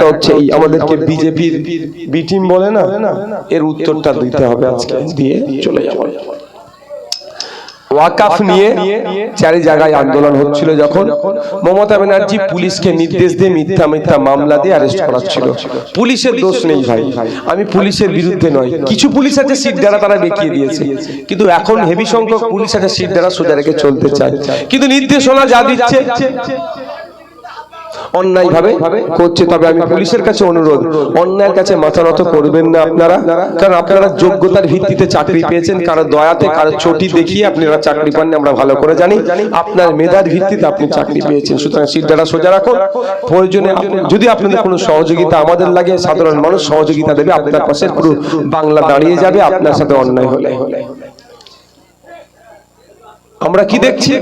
একটা হচ্ছে এই আমাদেরকে বিজেপির বি টিম বলে না এর উত্তরটা দিতে হবে আজকে দিয়ে চলে যাব ওয়াকাফ নিয়ে চারি জায়গায় আন্দোলন হচ্ছিল যখন মমতা ব্যানার্জি পুলিশকে নির্দেশ দিয়ে মিথ্যা মিথ্যা মামলা দিয়ে অ্যারেস্ট করাচ্ছিল। পুলিশের দোষ নেই ভাই। আমি পুলিশের বিরুদ্ধে নয়। কিছু পুলিশ আছে সিট দ্বারা তারা দেখিয়ে দিয়েছে। কিন্তু এখন হেভি সংখ্যক পুলিশ আছে সিট দ্বারা সোজা রেখে চলতে চায়। কিন্তু নির্দেশনা যা দিচ্ছে অন্যায় ভাবে করছে, তবে আমি পুলিশের কাছে অনুরোধ, অন্যায়ের কাছে মাথা নত করবেন না আপনারা, কারণ আপনারা যোগ্যতার ভিত্তিতে চাকরি পেয়েছেন, কারও দয়াতে, কারও চটি দেখিয়ে আপনারা চাকরি পাননি, আমরা ভালো করে জানি। আপনার মেধার ভিত্তিতে আপনি চাকরি পেয়েছেন, সুতরাং সিটটা সোজা রাখুন। প্রয়োজনে যদি আপনাদের কোনো সহযোগিতা আমাদের লাগে, সাধারণ মানুষ সহযোগিতা দেবে, আপনার পাশে পুরো বাংলা দাঁড়িয়ে যাবে, আপনার সাথে অন্যায় হলে। আমরা কি দেখছি?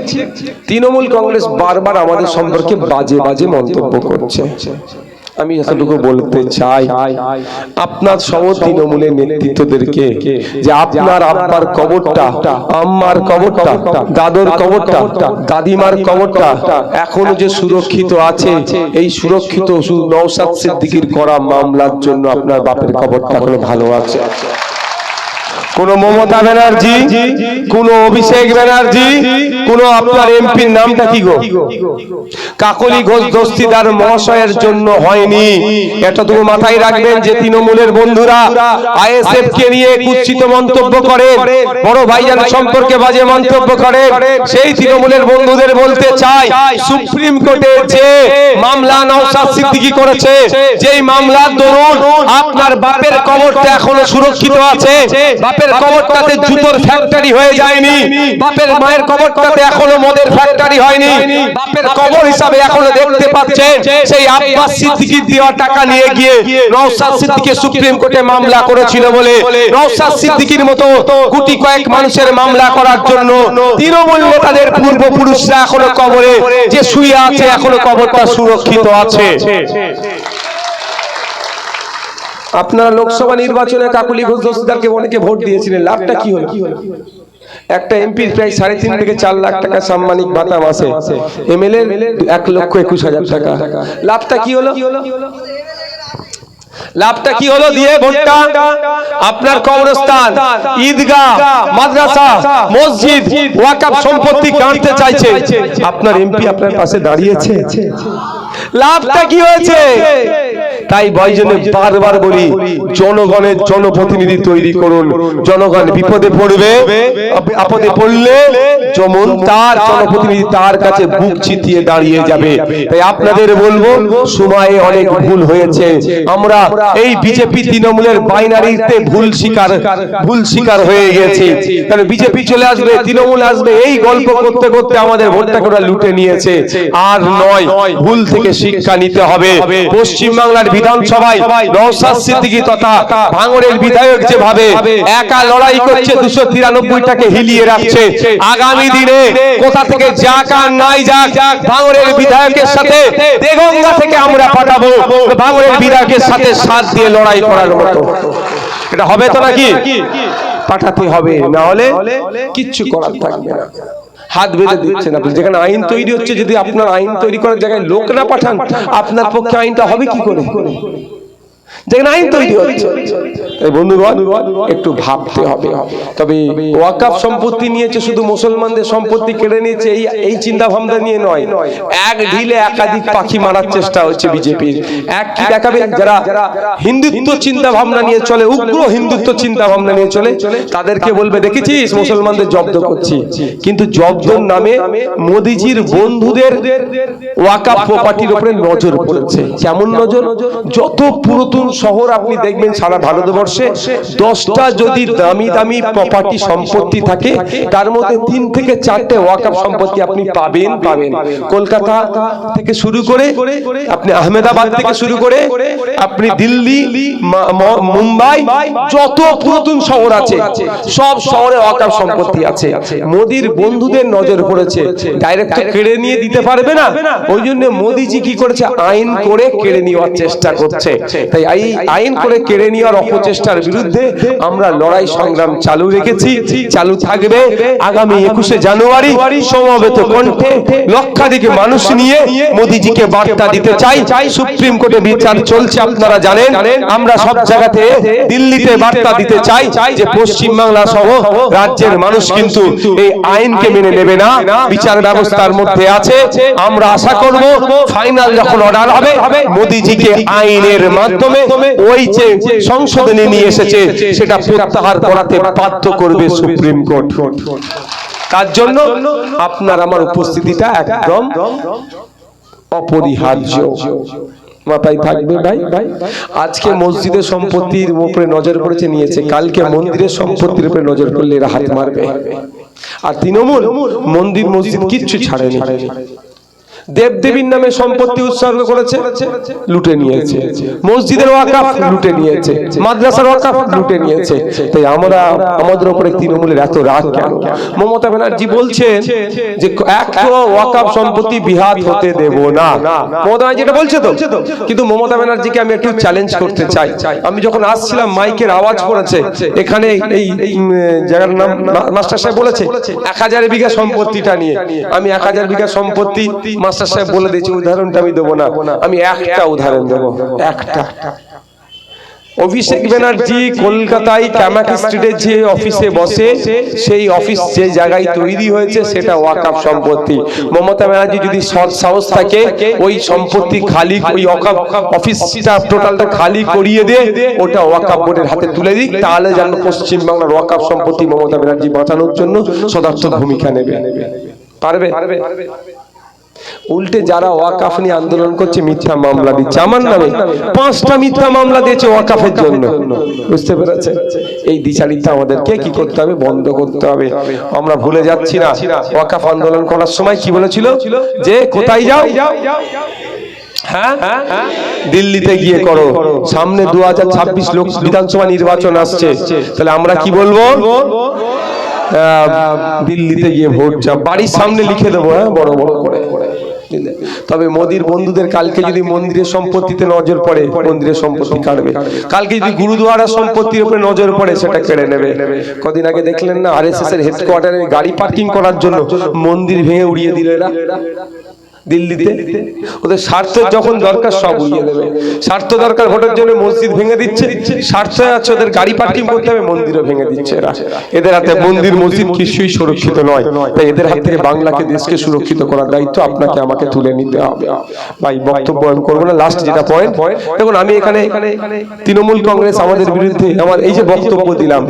তৃণমূল কংগ্রেস বারবার আমাদের সম্পর্কে বাজে বাজে মন্তব্য করছে। আমি এতটুকু বলতে চাই আপনার সব তৃণমূলের নেতৃত্বদেরকে যে আপনার আব্বার কবরটা আম্মার কবরটা দাদর কবরটা দাদিমার কবরটা এখনও যে সুরক্ষিত আছে এই সুরক্ষিত নৌসাদ সিদ্দিকির করা মামলার জন্য আপনার বাপের কবরটা এখনও ভালো আছে। কোন মমতা ব্যানার্জি, কোন অভিষেক ব্যানার্জি, কোন আপনার এমপির নামটা কি গো? কাকলি ঘোষ দস্তিদার মহাশয়ের জন্য হয়নি। এতটুকু মাথায় রাখবেন যে তৃণমূলের বন্ধুরা আইএসএফ কে নিয়ে কুৎসিত মন্তব্য করে, বড় ভাইজান সম্পর্কে বাজে মন্তব্য করে, সেই তৃণমূলের বন্ধুদের বলতে চাই, সুপ্রিম কোর্টে যে মামলা নওশাদ সিদ্দিকী করেছে, যেই মামলার দরুন আপনার বাপের কবরটা এখনও সুরক্ষিত আছে, বাপের কবরটাতে জুতোর ফ্যাক্টরি হয়ে যায়নি। বাপের মায়ের কবরটাতে এখনও মদের ফ্যাক্টরি হয়নি। বাপের কবর হিসাবে এখনও দেখতে পাচ্ছেন সেই আব্বাস সিদ্দিকীর দেওয়া টাকা নিয়ে গিয়ে নওশাদ সিদ্দিকী সুপ্রিম কোর্টে মামলা করেছিল বলে নওশাদ সিদ্দিকীর মতো কোটি কয়েক মানুষের মামলা করার জন্য তৃণমূল নেতাদের পূর্বপুরুষরা এখনও কবরে যে শুয়ে আছে এখনও কবরটা সুরক্ষিত আছে। আপনারা লোকসভা নির্বাচনে কাকুলি ঘোষ দস্তিদারকে অনেকে ভোট দিয়েছিলেন। লাভটা কি হলো? একটা এমপি প্রায় সাড়ে তিন থেকে চার লাখ টাকা সাম্মানিক ভাতা মাসে এমএলএ এক লক্ষ একুশ হাজার টাকা। লাভটা কি হলো? লাভটা কি হলো? দিয়ে ভোটটা আপনার কবরস্থান ঈদগাহ মাদ্রাসা মসজিদ ওয়াকাফ সম্পত্তি কাটতে চাইছে। আপনার এমপি আপনার পাশে দাঁড়িয়েছে। লাভটা কি হয়েছে? তাই বয়জনে বারবার বলি জনগণের জনপ্রতিনিধি তৈরি করুন। জনগণ বিপদে পড়বে আপদে পড়লে যেমন তার জনপ্রতিনিধি তার কাছে বুক চিতিয়ে দাঁড়িয়ে যাবে। তাই আপনাদের বলব সময়ে অনেক ভুল হয়েছে। আমরা এই বিজেপি তৃণমূলের বাইনারিতে ভুল শিকার ভুল শিকার হয়ে গেছি। তাহলে বিজেপি চলে আসবে তৃণমূল আসবে এই গল্প করতে করতে আমাদের ভোটটা করে লুটে নিয়েছে। আর নয় ভুল থেকে শিক্ষা নিতে হবে পশ্চিম বাংলার বিধানসভায় নওশাদ সিদ্দিকী তথা ভাঙড়ের বিধায়ক যেভাবে একা লড়াই করছে দুশো তিরানব্বইটাকে হিলিয়ে রাখছে, আগামী দিনে কোথা থেকে যাক আর নাই যাক, ভাঙড়ের বিধায়কের সাথে দেগঙ্গা থেকে আমরা পাঠাবো, ভাঙড়ের বিধায়কের সাথে সাথ দিয়ে লড়াই করার মতো। এটা হবে তো নাকি? পাঠাতে হবে, না হলে কিচ্ছু করার থাকবে না। হাত বেঁধে দিচ্ছেন আপনি। যেখানে আইন তৈরি হচ্ছে যদি আপনার আইন তৈরি করার জায়গায় লোক না পাঠান আপনার পক্ষে আইনটা হবে কি করে? যেখানে আইন তৈরি হচ্ছে। তাই বন্ধুগণ একটু ভাবতে হবে। তবে ওয়াকাফ সম্পত্তি নিয়েছে শুধু মুসলমানদের সম্পত্তি কেড়ে নিয়েছে এই এই চিন্তা ভাবনা নিয়ে নয়। এক ঢিলে একাধিক পাখি মারার চেষ্টা হচ্ছে বিজেপির। এক কি দেখাবে? যারা হিন্দুত্ব চিন্তা ভাবনা নিয়ে চলে উগ্র হিন্দুত্ব চিন্তা ভাবনা নিয়ে চলে তাদেরকে বলবে দেখেছিস? মুসলমানদের জব্দ করছি। কিন্তু জব্দর নামে মোদিজির বন্ধুদের ওয়াকাফ প্রপার্টির উপরে নজর পড়েছে। কেমন নজর? যত পুরাতন শহর আপনি দেখবেন সারা ভারতবর্ষে দশটা যদি দামি দামি প্রপার্টি সম্পত্তি থাকে তার মধ্যে তিন থেকে চারটে ওয়াকাফ সম্পত্তি আপনি পাবেন পাবেন। কলকাতা থেকে শুরু করে আপনি আহমেদাবাদ থেকে শুরু করে আপনি দিল্লি মুম্বাই যত পুরাতন শহর আছে সব শহরে ওয়াকাফ সম্পত্তি আছে। মোদির বন্ধুদের নজর পড়েছে। ডাইরেক্ট কেড়ে নিয়ে দিতে পারবে না। ওই জন্য মোদিজি কি করেছে? আইন করে কেড়ে নেওয়ার চেষ্টা করছে। তাই এই আইন করে কেড়ে নেওয়ার অপচেষ্টার বিরুদ্ধে আমরা লড়াই সংগ্রাম চালু রেখেছি, চালু থাকবে আগামী একুশে জানুয়ারি সমবেত কণ্ঠে লক্ষাধিক মানুষ নিয়ে মোদিজিকে বার্তা দিতে চাই। সুপ্রিম কোর্টে বিচার চলছে, আপনারা জানেন। আমরা সব জায়গাতে দিল্লিতে বার্তা দিতে চাই যে পশ্চিম বাংলা সহ রাজ্যের মানুষ কিন্তু এই আইনকে মেনে নেবে না। বিচার ব্যবস্থার মধ্যে আছে। আমরা আশা করব, ফাইনাল যখন অর্ডার হবে, মোদিজিকে আইনের মাধ্যমে ওই যে সংশোধনী নিয়ে এসেছে সেটা প্রত্যাহার করাতে বাধ্য করবে সুপ্রিম কোর্ট। তার জন্য আপনার আমার উপস্থিতিটা একদম অপরিহার্য। মাথায় থাকবে ভাই? আজকে মসজিদের সম্পত্তির উপরে নজর করেছে নিয়েছে। কালকে মন্দিরের সম্পত্তির উপরে নজর করলে এরা হাত মারবে। আর তৃণমূল মন্দির মসজিদ কিচ্ছু ছাড়েনি। দেব দেবীর নামে সম্পত্তি উৎসর্গ করেছে লুটে নিয়েছে। মসজিদের ওয়াকাফ লুটে নিয়েছে মাদ্রাসার ওয়াকাফ লুটে নিয়েছে। তাই আমরা আমাদের উপরে তৃণমূলের এত রাগ কেন? মমতা ব্যানার্জি বলছেন যে একটা ওয়াকাফ সম্পত্তি বিহাত হতে দেব না। মমতা ব্যানার্জি এটা বলছে তো? কিন্তু মমতা ব্যানার্জিকে আমি একটু চ্যালেঞ্জ করতে চাই। আমি যখন আসছিলাম মাইকের আওয়াজ পড়েছে এখানে এই এই, জায়গার নাম মাস্টার সাহেব বলেছে এক হাজার বিঘা সম্পত্তিটা নিয়ে। আমি এক হাজার বিঘা সম্পত্তি মাস্টার সাহেব বলে দিয়েছি উদাহরণটা আমি দেবো না। আমি একটা উদাহরণ দেবো। একটা। অভিষেক ব্যানার্জি কলকাতায় ক্যামাক স্ট্রিটে যে অফিসে বসে সেই অফিস যে জায়গায় তৈরি হয়েছে সেটা ওয়াকাফ সম্পত্তি। মমতা ব্যানার্জি যদি সৎ সাহস থাকে ওই সম্পত্তি খালি ওই ওয়াকাফ অফিসটা টোটালটা খালি করিয়ে দিয়ে ওটা ওয়াকাফ বোর্ডের হাতে তুলে দিক তাহলে যেন পশ্চিম বাংলার ওয়াকাফ সম্পত্তি মমতা ব্যানার্জি বাঁচানোর জন্য সদার্থক ভূমিকা নেবে। পারবে? উল্টে যারা ওয়াকাফ নিয়ে আন্দোলন করছে, মিথ্যা মামলা দিচ্ছে। আমার নামে পাঁচটা মিথ্যা মামলা দিয়েছে ওয়াকাফের জন্য। বুঝতে পেরেছে এই দ্বিচারিতা আমাদেরকে কি করতে হবে? বন্ধ করতে হবে। আমরা ভুলে যাচ্ছি না। ওয়াকাফ আন্দোলন করার সময় কি বলেছিল? যে কোথায় যাও হ্যাঁ দিল্লিতে গিয়ে করো। সামনে দু হাজার ছাব্বিশ লোক বিধানসভা নির্বাচন আসছে। তাহলে আমরা কি বলব? দিল্লিতে গিয়ে ভোট বাড়ির সামনে লিখে দেবো হ্যাঁ বড় বড় করে? তবে মোদির বন্ধুদের কালকে যদি মন্দিরের সম্পত্তিতে নজর পড়ে, মন্দিরের সম্পত্তি কাটবে। কালকে যদি গুরুদুয়ারা সম্পত্তির উপরে নজর পড়ে, সেটা কেড়ে নেবে। কদিন আগে দেখলেন না আর এস এস এর হেডকোয়ার্টারে গাড়ি পার্কিং করার জন্য মন্দির ভেঙে উড়িয়ে দিল এরা। দিল্লিতে ওদের স্বার্থ যখন দরকার সব উড়িয়ে দেবে। স্বার্থ দরকার ভোটের জন্য মসজিদ ভেঙে দিচ্ছে। স্বার্থ আছে ওদের গাড়ি পার্কিং করতে হবে মন্দিরও ভেঙে দিচ্ছে। এরা এদের হাতে মন্দির মসজিদ কিছুই সুরক্ষিত নয়। তাই এদের হাত থেকে বাংলাকে দেশকে সুরক্ষিত করার দায়িত্ব আপনাকে আমাকে তুলে নিতে হবে। ভাই বক্তব্য আমি করব না। লাস্ট যেটা পয়েন্ট দেখুন আমি এখানে তৃণমূল কংগ্রেস আমাদের বিরুদ্ধে আমার এই যে বক্তব্য দিলাম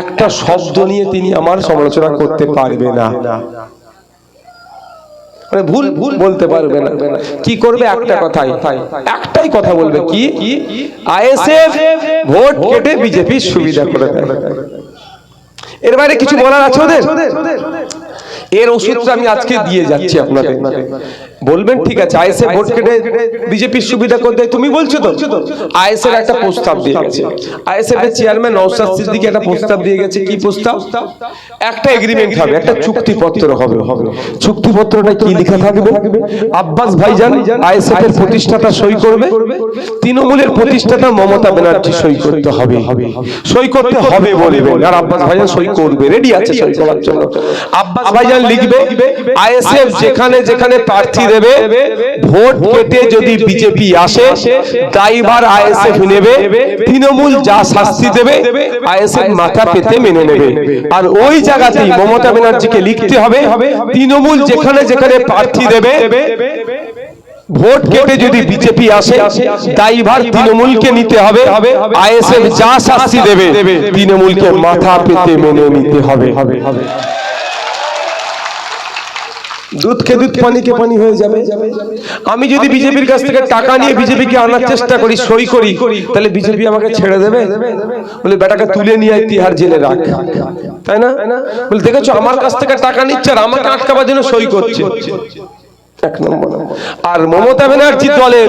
একটা শব্দ নিয়ে তিনি আমার সমালোচনা করতে পারবে না। মানে ভুল ভুল বলতে পারবে না। কি করবে? একটা কথাই। একটাই কথা বলবে কি? আইএসএফ ভোট কেটে বিজেপির সুবিধা করে দেয়। এর বাইরে কিছু বলার আছে ওদের? এর ওষুধটা আমি আজকে দিয়ে যাচ্ছি আপনাদের। বলবেন ঠিক আছে আইএসএ ভোট কেটে বিজেপির সুবিধা করে তুমি বলছো তো আইএসএর একটা প্রস্তাব দিয়ে গেছে। আইএসএফ এর চেয়ারম্যান নওশাদ সিদ্দিকী একটা প্রস্তাব দিয়ে গেছে। কি প্রস্তাব? একটা এগ্রিমেন্ট হবে একটা চুক্তিপত্র হবে। চুক্তিপত্রটা কি লেখা থাকবে? আব্বাস ভাইজান আইএসএফ এর প্রতিষ্ঠাতা সই করবে। তৃণমূলের প্রতিষ্ঠাতা মমতা ব্যানার্জি সই করতে হবে। সই করতে হবে বলবে আর আব্বাস ভাইজান সই করবে। রেডি আছে সই করার জন্য। আব্বাস ভাইজান লিখবে আইএসএফ যেখানে যেখানে প্রার্থী দেবে ভোট কেটে যদি বিজেপি আসে ড্রাইভার আইএসএফ নেবে। তৃণমূল যা শাস্তি দেবে আইএসএফ মাথা পেতে মেনে নেবে। আর ওই জায়গাতেই মমতা ব্যানার্জিকে লিখতে হবে তৃণমূল যেখানে যেখানে প্রার্থী দেবে ভোট কেটে যদি বিজেপি আসে ড্রাইভার তৃণমূলকে নিতে হবে আইএসএফ যা শাস্তি দেবে তৃণমূলকে মাথা পেতে মেনে নিতে হবে। দুধকে দুধ পানিকে পানি হয়ে যাবে। আমি যদি বিজেপির কাছ থেকে টাকা নিয়ে বিজেপিকে আনার চেষ্টা করি সই করি তাহলে বিজেপি আমাকে ছেড়ে দেবে? বলে বেটাকে তুলে নিয়ে আয় তিহার জেলে রাখ। তাই না? বলে দেখেছ আমার কাছ থেকে টাকা নিচ্ছে আর আমাকে আটকাবার জন্য সই করছে। এক নম্বর আর মমতা ব্যানার্জি দলের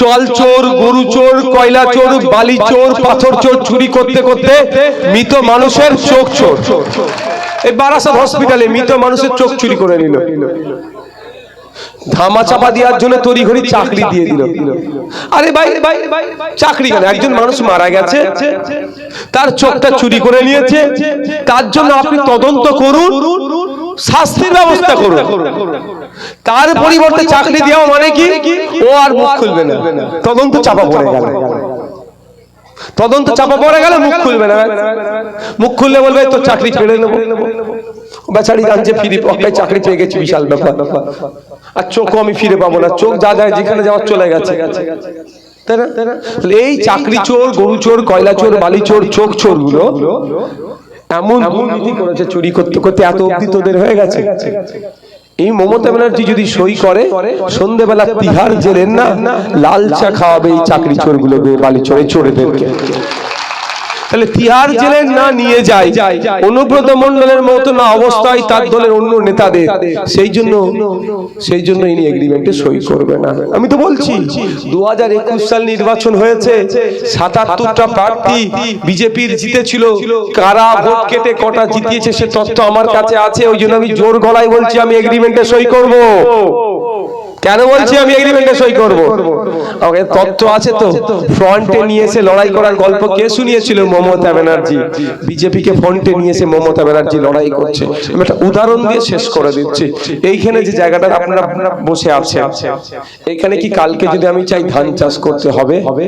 চল চোর গরু চোর কয়লা চোর বালি চোর পাথর চোর চুরি করতে করতে মৃত মানুষের চোখ চোর। এই বারাসাত হসপিটালে মৃত মানুষের চোখ চুরি করে নিল। ধামা চাপা দেওয়ার জন্য তড়ি ঘড়ি চাকরি দিয়ে দিল। আরে ভাই ভাই, চাকরি কেন? একজন মানুষ মারা গেছে, তার চোখটা চুরি করে নিয়েছে, তার জন্য আপনি তদন্ত করুন, শাস্তির ব্যবস্থা করুন। তার পরিবর্তে চাকরি দেওয়া মানে কি? ও আর মুখ খুলবে না। তদন্ত চাপা পড়ে গেল। তদন্ত চাপা পড়ে গেলে মুখ খুলবে না। মুখ খুললে বলবে তো চাকরি ছেড়ে নেব বেচারি জানছে ফিরে পকায় চাকরি পেয়ে গেছি বিশাল ব্যাপার। আর চোখও আমি ফিরে পাবো না। চোখ যা যায় যেখানে যাওয়ার চলে গেছে। তাই না? এই চাকরি চোর গরু চোর কয়লা চোর বালি চোর চোখ চোরগুলো এমন দুর্নীতি করেছে চুরি করতে করতে এত অব্দি তোদের হয়ে গেছে। এই মমতা ব্যানার্জি যদি সই করে সন্ধেবেলা তিহার জেলেন না লাল চা খাওয়াবে এই চাকরি চোরগুলো বালি চোরে চোরেদেরকে। তাহলে তিহার জেলে না নিয়ে যায়, অনুব্রত মন্ডলের মতো না অবস্থায় তার দলের অন্য নেতাদের। সেই জন্য সেই জন্য ইনি এগ্রিমেন্টে সই করবে না। আমি তো বলছি দু হাজার একুশ সাল নির্বাচন হয়েছে, সাতাত্তরটা প্রার্থী বিজেপির জিতেছিল। কারা ভোট কেটে কটা জিতিয়েছে সে তথ্য আমার কাছে আছে, ওই জন্য আমি জোর গলায় বলছি, আমি এগ্রিমেন্টে সই করব। কেন বলছি আমি এগ্রিমেন্টে সই করব? আমাকে তথ্য আছে তো? ফ্রন্টে নিয়ে এসে লড়াই করার গল্প কে শুনিয়েছিল? মমতা ব্যানার্জি। বিজেপি কে ফ্রন্টে নিয়ে এসে মমতা ব্যানার্জি, লড়াই করছে। আমি একটা উদাহরণ দিয়ে শেষ করে দিচ্ছি। এইখানে যে জায়গাটা আপনারা বসে আছে এখানে কি কালকে যদি আমি চাই ধান চাষ করতে হবে হবে?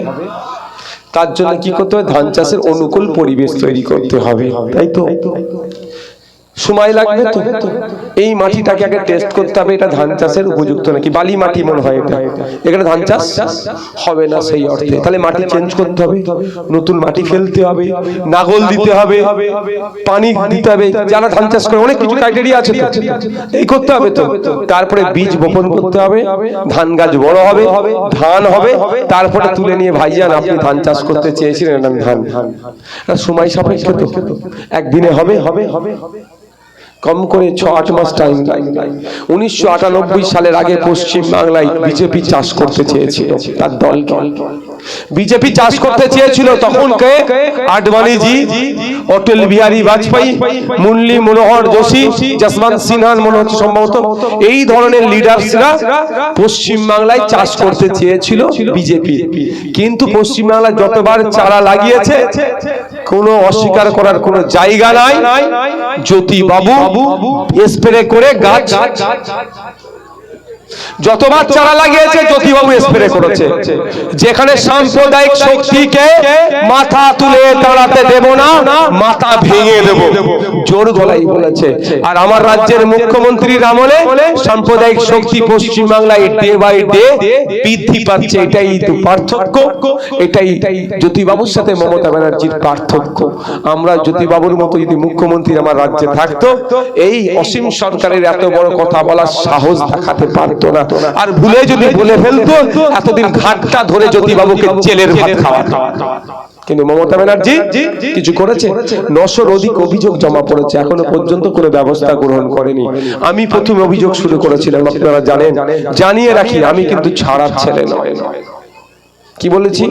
তার জন্য কি করতে হবে? ধান চাষের অনুকূল পরিবেশ তৈরি করতে হবে। তাই তো? সময় লাগবে তো? এই মাটিটাকে আগে টেস্ট করতে হবে এটা ধান চাষের উপযুক্ত নাকি? বালি মাটি মনে হয় এটা। এখানে ধান চাষ হবে না সেই অর্থে। তাহলে মাটি চেঞ্জ করতে হবে নতুন মাটি ফেলতে হবে নাগল দিতে হবে পানি দিতে হবে যারা ধান চাষ করে অনেক কিছু ক্রাইটেরিয়া আছে এই করতে হবে তো। তারপরে বীজ বপন করতে হবে ধান গাছ বড় হবে ধান হবে তারপরে তুলে নিয়ে ভাইজান আপনি ধান চাষ করতে চেয়েছিলেন ধান। সময় সাপেক্ষ তো। একদিনে হবে হবে হবে হবে। কম করে ছ, আট মাস টাইম উনিশশো আটানব্বই সালের আগে পশ্চিম বাংলায় বিজেপি চাষ করতে চেয়েছিল, তার দলকে। বিজেপি চাষ করতে চেয়েছিল তখন কে? আডবাণীজি, অটল বিহারী বাজপেয়ী মুরলী মনোহর যোশী, যশবন্ত সিনহার মনে হচ্ছে সম্ভবত। এই ধরনের লিডার্সরা পশ্চিম বাংলায় চাষ করতে চেয়েছিল বিজেপি কিন্তু পশ্চিম বাংলায় যতবার চারা লাগিয়েছে কোনো অস্বীকার করার কোনো জায়গা নাই। জ্যোতি বাবু স্প্রে করে গাছ যতবার চারা লাগিয়েছে, জ্যোতিবাবু স্প্রে করেছে। যেখানে সাম্প্রদায়িক শক্তিকে মাথা তুলে দাঁড়াতে দেব না, মাথা ভেঙে দেব। জোর গলাই বলেছে। আর আমার রাজ্যের মুখ্যমন্ত্রীর আমলে সাম্প্রদায়িক শক্তি পশ্চিম বাংলায় ডে বাই ডে বৃদ্ধি পাচ্ছে। এটাই তো পার্থক্য। এটাই জ্যোতিবাবুর সাথে মমতা ব্যানার্জির পার্থক্য। আমরা জ্যোতিবাবুর মতো যদি মুখ্যমন্ত্রী আমার রাজ্যে থাকতো, এই অসীম সরকারের এত বড় কথা বলার সাহস দেখাতে পারতো না। আর ভুলে যদি বলে ফেলতো এতদিন ঘাটটা ধরে জ্যোতিবাবুকে জেলের ভাত খাওয়া কিন্তু মমতা ব্যানার্জি কিছু করেছে? নশোর অধিক অভিযোগ জমা পড়েছে এখনও পর্যন্ত কোনো ব্যবস্থা গ্রহণ করেনি। আমি প্রথম অভিযোগ শুরু করেছিলাম আপনারা জানেন। জানিয়ে রাখি আমি কিন্তু ছাড়ার ছেলে নয়। কি বলেছি?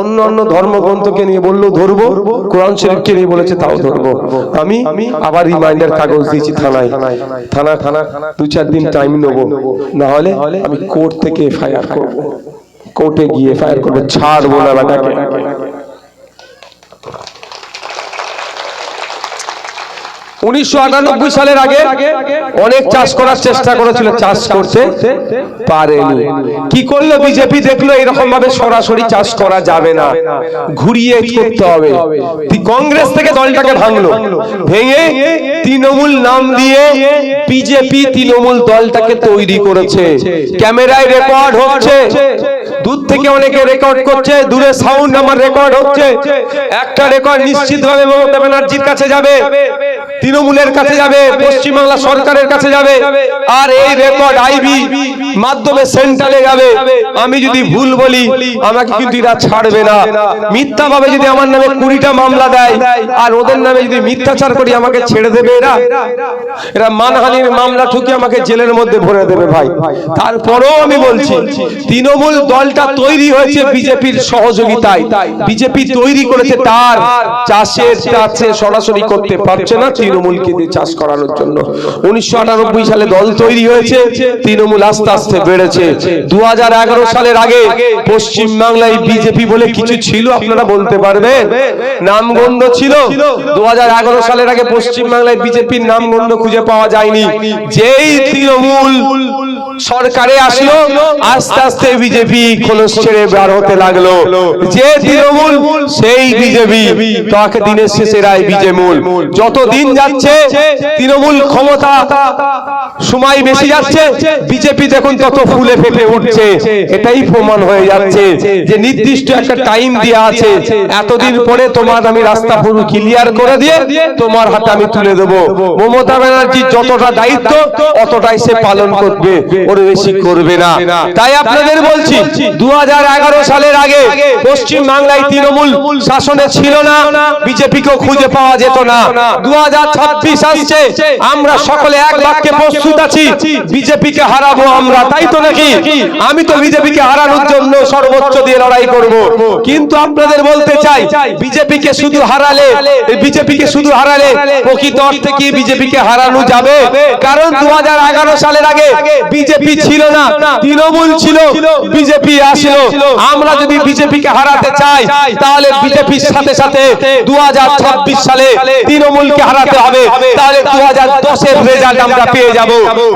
অন্য অন্য ধর্মগ্রন্থকে নিয়ে বলল ধরবো কোরআন শরীফকে নিয়ে বলেছে তাও ধরবো। আমি আবার রিমাইন্ডার কাগজ দিয়েছি থানায়। থানা থানা দু চার দিন টাইম নেব। না হলে আমি কোর্ট থেকে এফআইআর করব। কোর্টে গিয়ে এফআইআর করব ছাড়বো না বেটাকে উনিশশো আটানব্বই সালের আগে অনেক চাষ করার চেষ্টা করেছিল, চাষ করতে পারেনি। কি করল? বিজেপি দেখল এরকম ভাবে সরাসরি চাষ করা যাবে না। ঘুরিয়ে করতে হবে। কংগ্রেস থেকে দলটাকে ভাঙলো। ভেঙে তৃণমূল নাম দিয়ে বিজেপি তৃণমূল দলটাকে তৈরি করেছে। ক্যামেরায় রেকর্ড হচ্ছে। দূর থেকে অনেকে রেকর্ড করছে। দূরে সাউন্ড আমার রেকর্ড হচ্ছে। একটা রেকর্ড নিশ্চিতভাবে মমতা ব্যানার্জির কাছে যাবে। তৃণমূলের কাছে যাবে পশ্চিমবাংলা সরকারের কাছে যাবে আর এই রেকর্ড আইবি মাধ্যমে সেন্ট্রালে যাবে। আমি যদি ভুল বলি আমাকে কিন্তু এরা ছাড়বে না। মিথ্যা ভাবে যদি আমার নামে কুড়িটা মামলা দেয় আর ওদের নামে যদি মিথ্যাচার করি আমাকে ছেড়ে দেবে এরা? এরা। মানহানির মামলা ঠুকে আমাকে জেলের মধ্যে ভরে দেবে ভাই। তারপরেও আমি বলছি তৃণমূল দলটা তৈরি হয়েছে বিজেপির সহযোগিতায়। বিজেপি তৈরি করেছে তার চাষের চাষে সরাসরি করতে পারছে না। তৃণমূলকে দিয়ে চাষ করানোর জন্য। উনিশশো আটানব্বই সালে দল তৈরি হয়েছে, তৃণমূল আস্তে আস্তে বেড়েছে। দু সালের আগে পশ্চিম বাংলায় বিজেপি বলে কিছু ছিল, আপনারা বলতে পারবেন? নামগন্ধ ছিল। দু সালের আগে পশ্চিম বাংলায় বিজেপির নামগন্ধ খুঁজে পাওয়া যায়নি। যেই তৃণমূল সরকারে আসলো, আস্তে আস্তে বিজেপি খোলস ছেড়ে বার হতে লাগল। যে তৃণমূল, সেই বিজেপি। তাকে দিনের শেষে রায় বিজেমূল। যত দিন যাচ্ছে তৃণমূল ক্ষমতা সময় বেশি যাচ্ছে বিজেপি দেখুন তত ফুলে ফেপে উঠছে এটাই প্রমাণ হয়ে যাচ্ছে যে নির্দিষ্ট একটা টাইম দেওয়া আছে এতদিন পরে তোমার আমি রাস্তা পুরো ক্লিয়ার করে দিয়ে তোমার হাতে আমি তুলে দেবো। মমতা ব্যানার্জির যতটা দায়িত্ব অতটাই সে পালন করবে ওর বেশি করবে না। তাই আপনাদের বলছি দু হাজার এগারো সালের আগে পশ্চিম বাংলায় তৃণমূল শাসনে ছিল না বিজেপিকেও খুঁজে পাওয়া যেত না। দু হাজার আমরা সকলে এক বাক্যে প্রস্তুত আছি। বিজেপিকে হারাবো আমরা, তাই তো নাকি? আমি তো বিজেপিকে হারানোর জন্য সর্বোচ্চ দিয়ে লড়াই করব। কিন্তু আপনাদের বলতে চাই, বিজেপিকে শুধু হারালে বিজেপিকে শুধু হারালে প্রকৃত অর্থে কি বিজেপিকে হারানো যাবে? কারণ দু হাজার এগারো সালের আগে বিজেপি ছিল না, তৃণমূল ছিল, বিজেপি আসলো। আমরা যদি বিজেপিকে হারাতে চাই, তাহলে বিজেপির সাথে সাথে দু হাজার ছাব্বিশ সালে তৃণমূলকে হারাতে হবে তাহলে দু হাজার দশের রেজাল্ট আমরা পেয়ে যাব।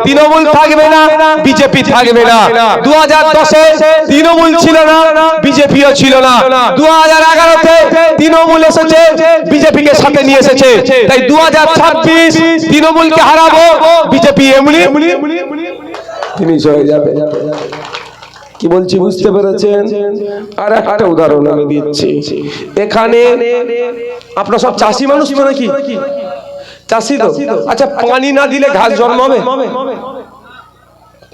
তৃণমূল থাকবে না বিজেপি থাকবে না। দু হাজার দশে তৃণমূল ছিল না বিজেপিও ছিল না। দু হাজার এগারোতে তৃণমূল এসেছে বিজেপিকে সাথে নিয়ে এসেছে। তাই দু হাজার ছাব্বিশ তৃণমূলকে হারাবো বিজেপি এমনি। জিনিস হয়ে যাবে। কি বলছি বুঝতে পেরেছেন? আর একটা উদাহরণ আমি দিচ্ছি। এখানে আপনার সব চাষি মানুষ তো নাকি? চাষি তো আচ্ছা পানি না দিলে ঘাস জন্মাবে?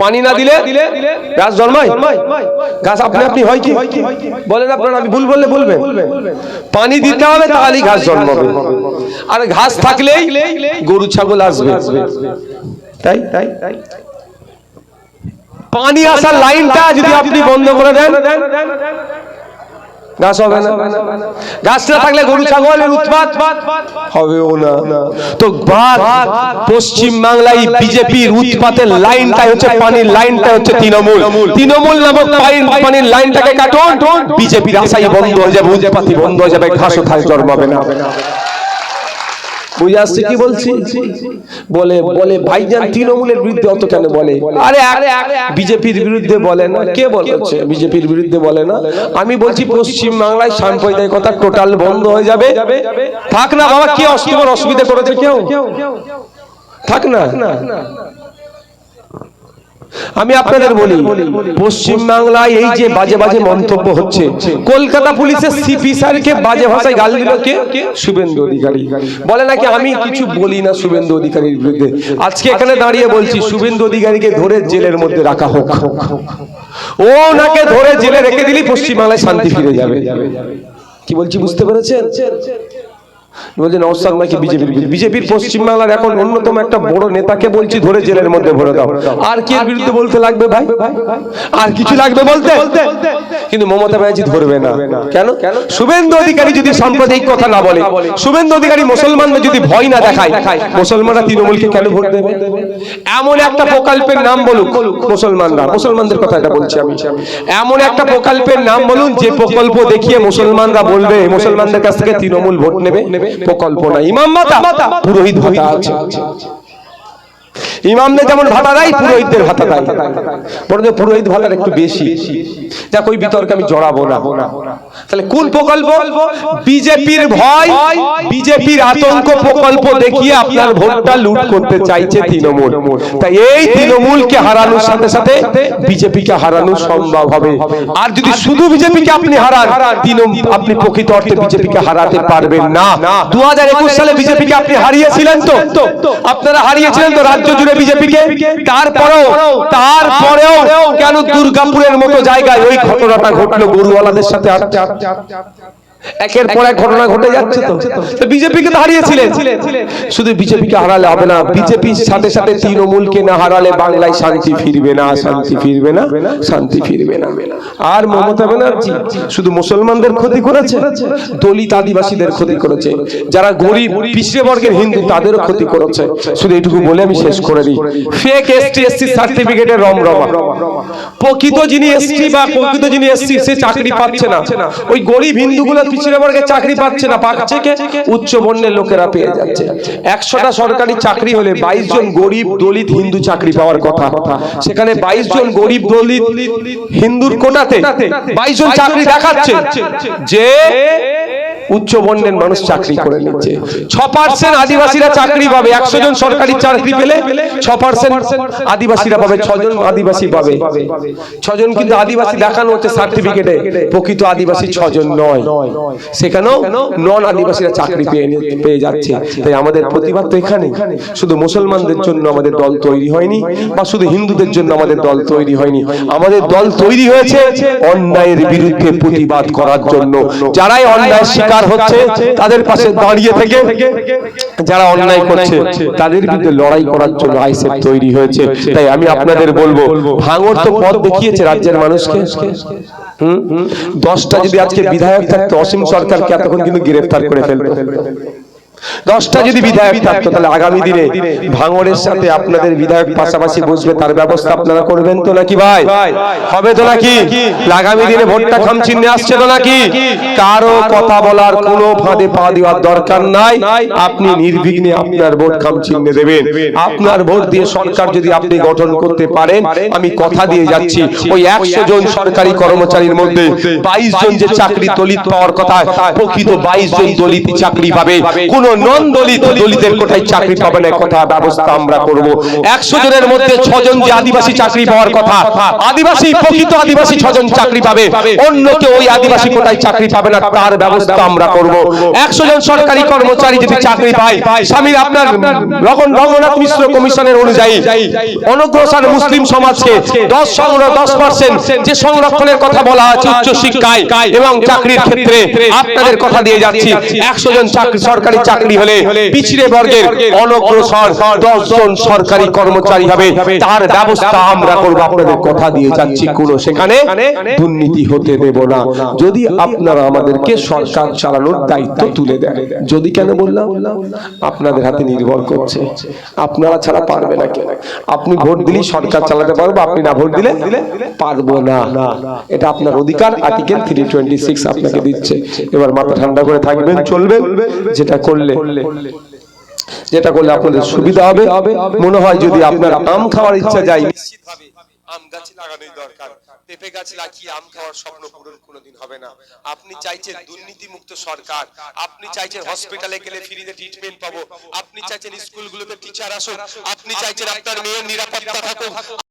পানি না দিলে ঘাস জন্মায়? ঘাস আপনি আপনি হয় কি? বলেন আপনারা আমি ভুল বললে বলবেন। পানি দিতে হবে তাহলেই ঘাস জন্মাবে। আর ঘাস থাকলেই গরু ছাগল আসবে। তাই তাই? তাই? পানি আসার লাইনটা যদি আপনি বন্ধ করে দেন। গাছ হবে না। গাছ না থাকলে গরু ছাগলের হবেও না তো পশ্চিম বাংলায় বিজেপির উৎপাতের লাইনটাই হচ্ছে পানির লাইনটা হচ্ছে তৃণমূল। তৃণমূল নামক পানির লাইনটাকে কাটুন। বিজেপির আশাই বন্ধ হয়ে যাবে উৎপাতি বন্ধ হয়ে যাবে জন্মাবে না। আসছে কি বলছি? বলে বলে, ভাইজান তৃণমূলের বিরুদ্ধে অত কেন বলে? আরে বিজেপির বিরুদ্ধে বলে না। কে বলছে বিজেপির বিরুদ্ধে বলে না। আমি বলছি পশ্চিম বাংলায় সাম্প্রদায়িকতা টোটাল বন্ধ হয়ে যাবে। থাক না বাবা, কি অসুবিধা করেছে কেউ? থাক না। আমি আপনাদের বলি পশ্চিম বাংলায় এই যে বাজে বাজে মন্তব্য হচ্ছে কলকাতা পুলিশের সিপি স্যারকে বাজে ভাষায় গাল দিল কে? শুভেন্দু অধিকারী। বলে নাকি আমি কিছু বলি না শুভেন্দু অধিকারীর বিরুদ্ধে। আজকে এখানে দাঁড়িয়ে বলছি শুভেন্দু অধিকারীকে ধরে জেলের মধ্যে রাখা হোক। ও নাকে ধরে জেলে রেখে দিলি পশ্চিম বাংলায় শান্তি ফিরে যাবে। কি বলছি বুঝতে পেরেছেন? বলছে নওসাদ নাকি বিজেপির বিজেপির পশ্চিমবাংলার এখন অন্যতম একটা বড় নেতাকে বলছি ধরে জেলের মধ্যে ভরে দাও। আর কি এর বিরুদ্ধে বলতে লাগবে ভাই? আর কিছু লাগবে বলতে? কিন্তু মমতা ব্যানার্জি ধরবে না। কেন? শুভেন্দু অধিকারী যদি সাম্প্রদায়িক কথা না বলে শুভেন্দু অধিকারী মুসলমানদের যদি ভয় না দেখায় মুসলমানরা তৃণমূলকে কেন ভোট দেবে? এমন একটা প্রকল্পের নাম বলুক মুসলমানরা। মুসলমানদের কথা এটা বলছি আমি। এমন একটা প্রকল্পের নাম বলুন যে প্রকল্প দেখিয়ে মুসলমানরা বলবে মুসলমানদের কাছ থেকে তৃণমূল ভোট নেবে প্রকল্প না ইমাম মাতা পুরোহিত ভাতা আছে। ইমামদের যেমন ভাতা দেয়, পুরোহিতদের ভাতা দেয়। বরঞ্চ পুরোহিত ভাতার একটু বেশি। যাক, ওই বিতর্কে আমি জড়াবো না। তাহলে কোন প্রকল্প? বিজেপির ভয়, বিজেপির আতঙ্ক প্রকল্প দেখিয়ে আপনার ভোটটা লুট করতে চাইছে তৃণমূল। তাই এই তৃণমূলকে হারানোর সাথে সাথে বিজেপিকে হারানো সম্ভব হবে। আর যদি শুধু বিজেপিকে আপনি হারান, তৃণমূল আপনি প্রকৃত অর্থে বিজেপিকে হারাতে পারবেন না। দু হাজার একুশ সালে বিজেপিকে আপনি হারিয়েছিলেন তো? আপনারা হারিয়েছিলেন তো রাজ্য? জুড়ে বিজেপিকে তারপরেও তারপরেও কেন দুর্গাপুরের মতো জায়গায় ওই ঘটনাটা ঘটলো? গরুওয়ালাদের সাথে একের পর এক ঘটনা ঘটে যাচ্ছে তো। বিজেপিকে তো হারিয়েছিলেন? শুধু বিজেপিকে হারালে হবে না। বিজেপির সাথে সাথে তৃণমূলকে না হারালে বাংলায় শান্তি ফিরবে না শান্তি ফিরবে না শান্তি ফিরবে না। আর মমতা ব্যানার্জি শুধু মুসলমানদের ক্ষতি করেছে দলিত আদিবাসীদের ক্ষতি করেছে। যারা গরিব পিছিয়ে বর্গের হিন্দু তাদেরও ক্ষতি করেছে। শুধু এইটুকু বলে আমি শেষ করে দিই। ফেক এসটি এসসি সার্টিফিকেটের রমরমা। প্রকৃত যিনি এসটি বা প্রকৃত যিনি এসসি সে চাকরি পাচ্ছে না। ওই গরিব হিন্দুগুলো পিছিয়ে বর্গে চাকরি পাচ্ছে না, পাচ্ছে কে? উচ্চ বর্ণের লোকেরা পেয়ে যাচ্ছে। একশোটা সরকারি চাকরি হলে বাইশ জন গরিব দলিত হিন্দু চাকরি পাওয়ার কথা। সেখানে বাইশ জন গরিব দলিত হিন্দুর কোটাতে বাইশ জন চাকরি দেখাচ্ছে। যে উচ্চ বর্ণের মানুষ চাকরি করে নিচ্ছে। ছ পার্সেন্ট আদিবাসীরা চাকরি পাবে। একশো জন সরকারি চাকরি পেলে ছ পার্সেন্ট আদিবাসীরা পাবে। ছজন আদিবাসী পাবে। ছজন কিন্তু আদিবাসী দেখানো হচ্ছে সার্টিফিকেটে প্রকৃত আদিবাসী ছজন নয়। সেখানেও নন আদিবাসীরা চাকরি পেয়ে পেয়ে যাচ্ছে। তাই আমাদের প্রতিবাদ তো এখানে শুধু মুসলমানদের জন্য আমাদের দল তৈরি হয়নি বা শুধু হিন্দুদের জন্য আমাদের দল তৈরি হয়নি। আমাদের দল তৈরি হয়েছে অন্যায়ের বিরুদ্ধে প্রতিবাদ করার জন্য। যারাই অন্যায় শিকার হচ্ছে তাদের পাশে দাঁড়িয়ে থেকে যারা অন্যায় করছে তাদের বিরুদ্ধে লড়াই করার জন্য আইসেফ তৈরি হয়েছে। তাই আমি আপনাদের বলব ভাঙর তো পথ দেখিয়েছে রাজ্যের মানুষকে। হম দশটা যদি আজকে বিধায়ক থাকতো অসীম সরকারকে এতক্ষণ কিন্তু গ্রেফতার করে ফেলতো। দশটা যদি বিধায়ক থাকতো তাহলে আগামী দিনে ভাঙড়ের সাথে আপনাদের বিধায়ক পাশাপাশি বসবে তার ব্যবস্থা আপনারা করবেন তো নাকি ভাই? হবে তো নাকি? আগামী দিনে ভোটটা খাম চিহ্নে আসছে তো নাকি? কারও কথা বলার কোনো ফাঁদে পা দেওয়ার দরকার নাই। আপনি নির্বিঘ্নে আপনার ভোট খাম চিহ্নে দেবেন। আপনার ভোট দিয়ে সরকার যদি আপনি গঠন করতে পারেন আমি কথা দিয়ে যাচ্ছি। ওই একশো জন সরকারি কর্মচারীর মধ্যে বাইশ জন যে চাকরি দলিত পাওয়ার কথা প্রকৃত বাইশ জন দলিত চাকরি পাবে কোন নন দলিত দলিতের কোথায় চাকরি পাবে না কথা ব্যবস্থা আমরা করব। একশো জনের মধ্যে ছজন যে আদিবাসী চাকরি পাওয়ার কথা, আদিবাসী, প্রকৃত আদিবাসী ছজন চাকরি পাবে। অন্য কেউ ওই আদিবাসী কোথায় চাকরি পাবে না, তার ব্যবস্থা আমরা করব। একশো জন সরকারি কর্মচারী যদি চাকরি পায়, স্বামীর আপনার রগন রঘুনাথ মিশ্র কমিশনের অনুযায়ী, অনগ্রসর মুসলিম সমাজকে দশ সংগ্রহ দশ পার্সেন্ট যে সংরক্ষণের কথা বলা আছে উচ্চ শিক্ষায় এবং চাকরির ক্ষেত্রে আপনাদের কথা দিয়ে যাচ্ছি। একশো জন চাকরি সরকারি চাকরি হলে পিছিয়ে বর্গের অনগ্রসর দশ জন সরকারি কর্মচারী হবে। তার ব্যবস্থা আমরা করব। আপনাদের কথা দিয়ে যাচ্ছি কোনো সেখানে দুর্নীতি হতে দেব না। যদি আপনারা আমাদেরকে সরকার চালানোর দায়িত্ব তুলে দেন। যদি কেন বললাম? আপনাদের হাতে নির্ভর করছে। আপনারা ছাড়া পারবে না কেন আপনি ভোট দিলেই সরকার চালাতে পারব। আপনি না ভোট দিলে পারব না। এটা আপনার অধিকার। আর্টিকেল থ্রি টোয়েন্টি সিক্স আপনাকে দিচ্ছে। এবার মাথা ঠান্ডা করে থাকবেন চলবেন যেটা করলে যেটা করলে আপনাদের সুবিধা হবে। মনে হয় যদি আপনার আম খাওয়ার ইচ্ছা যায়। নিশ্চিতভাবে আম গাছ লাগানোই দরকার। পেঁপে গাছ লাগিয়ে আম খাওয়ার স্বপ্ন পূরণ কোনোদিন হবে না। আপনি চাইছেন দুর্নীতি মুক্ত সরকার। আপনি চাইছেন হসপিটালে গেলে ফ্রিতে ট্রিটমেন্ট পাবো। আপনি চাইছেন স্কুলগুলোতে টিচার আসুক। আপনি চাইছেন আপনার মেয়ের নিরাপত্তা থাকুক।